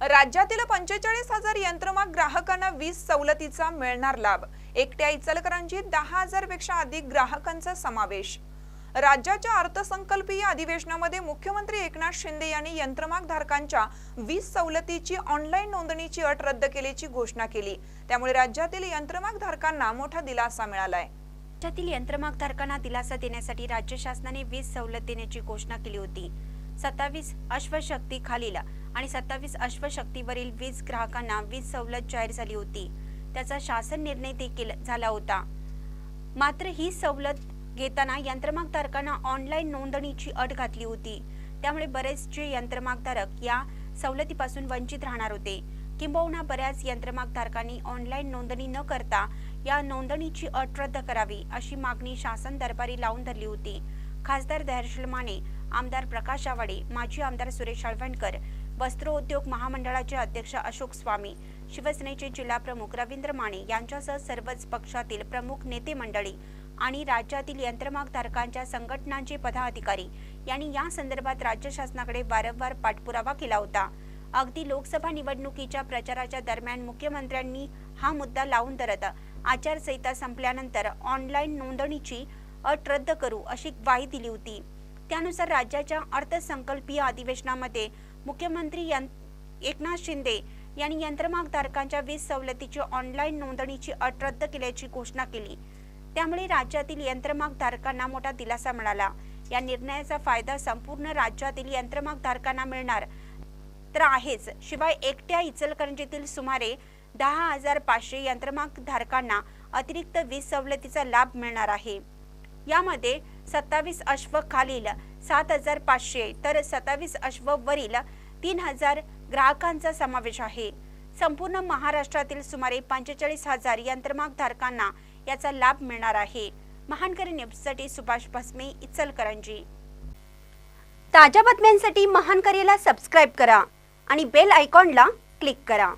राज्यातील पंचेचाळीस हजार यंत्रमाग ग्राहकांना वीज सवलतीचा मिळणार लाभ. एकट्या इचलकरांची दहा हजारपेक्षा अधिक ग्राहकांचा समावेश. राज्याच्या अर्थसंकल्पीय अधिवेशनामध्ये मुख्यमंत्री एकनाथ शिंदे यांनी यंत्रमाग धारकांच्या वीज सवलतीची ऑनलाईन नोंदणीची अट रद्द केल्याची घोषणा केली. त्यामुळे राज्यातील यंत्रमाग धारकांना मोठा दिलासा मिळालाय. राज्यातील यंत्रमाग धारकांना दिलासा देण्यासाठी राज्य शासनाने वीज सवलत देण्याची घोषणा केली होती. सत्तावीस अश्वशक्ती खालील आणि सत्तावीस अश्वशक्तीवरील वीज ग्राहकांना वीज सवलत जाहीर झाली होती. त्याचा शासन निर्णय देखील झाला होता. मात्र ही सवलत घेताना यंत्रमाग धारकांना ऑनलाईन नोंदणीची अट घातली होती. त्यामुळे बरेचसे यंत्रमाग धारक या सवलतीपासून वंचित राहणार होते. किंबहुना बऱ्याच यंत्रमाग धारकांनी ऑनलाईन नोंदणी न करता या नोंदणीची अट रद्द करावी अशी मागणी शासन दरबारी लावून धरली होती. खासदार दहर्षल माने आमदार प्रकाश आवाडे माजी आमदार सुरेश आळवणकर वस्त्रोद्योग महामंडळाचे अध्यक्ष अशोक स्वामी शिवसेनेचे जिल्हाप्रमुख रवींद्र माने यांच्यासह सर्वच पक्षातील प्रमुख नेते मंडळी आणि राज्यातील यंत्रमाग धारकांच्या संघटनांचे पदाधिकारी यांनी या संदर्भात राज्य शासनाकडे वारंवार पाठपुरावा केला होता. अगदी लोकसभा निवडणुकीच्या प्रचाराच्या दरम्यान मुख्यमंत्र्यांनी हा मुद्दा लावून धरत आचारसंहिता संपल्यानंतर ऑनलाईन नोंदणीची अट रद्द करू अशी ग्वाही दिली होती. त्यानुसार राज्याच्या अर्थसंकल्पीय अधिवेशनामध्ये मुख्यमंत्री एकनाथ शिंदे यांनी यंत्रमाग धारकांच्या वीज सवलतीची ऑनलाईन नोंदणीची अट रद्द केल्याची घोषणा केली. त्यामुळे राज्यातील यंत्रमाग धारकांना मोठा दिलासा मिळाला. या निर्णयाचा फायदा संपूर्ण राज्यातील यंत्रमाग धारकांना मिळणार तर आहेच. शिवाय एकट्या इचलकरंजीतील सुमारे दहा हजार पाचशे यंत्रमाग धारकांना अतिरिक्त वीज सवलतीचा लाभ मिळणार आहे. यामध्ये सत्तावीस अश्व खालील सात हजार पाचशे तर सत्तावीस अश्व वरील तीन हजार ग्राहकांचा समावेश आहे. संपूर्ण महाराष्ट्रातील सुमारे पंचेचाळीस हजार यंत्रमाग धारकांना याचा लाभ मिळणार आहे. महानकरी न्यूजसाठी सुभाष भस्मे इचलकरंजी. ताज्या बातम्यांसाठी महानकरीला सबस्क्राईब करा आणि बेल आयकॉनला क्लिक करा.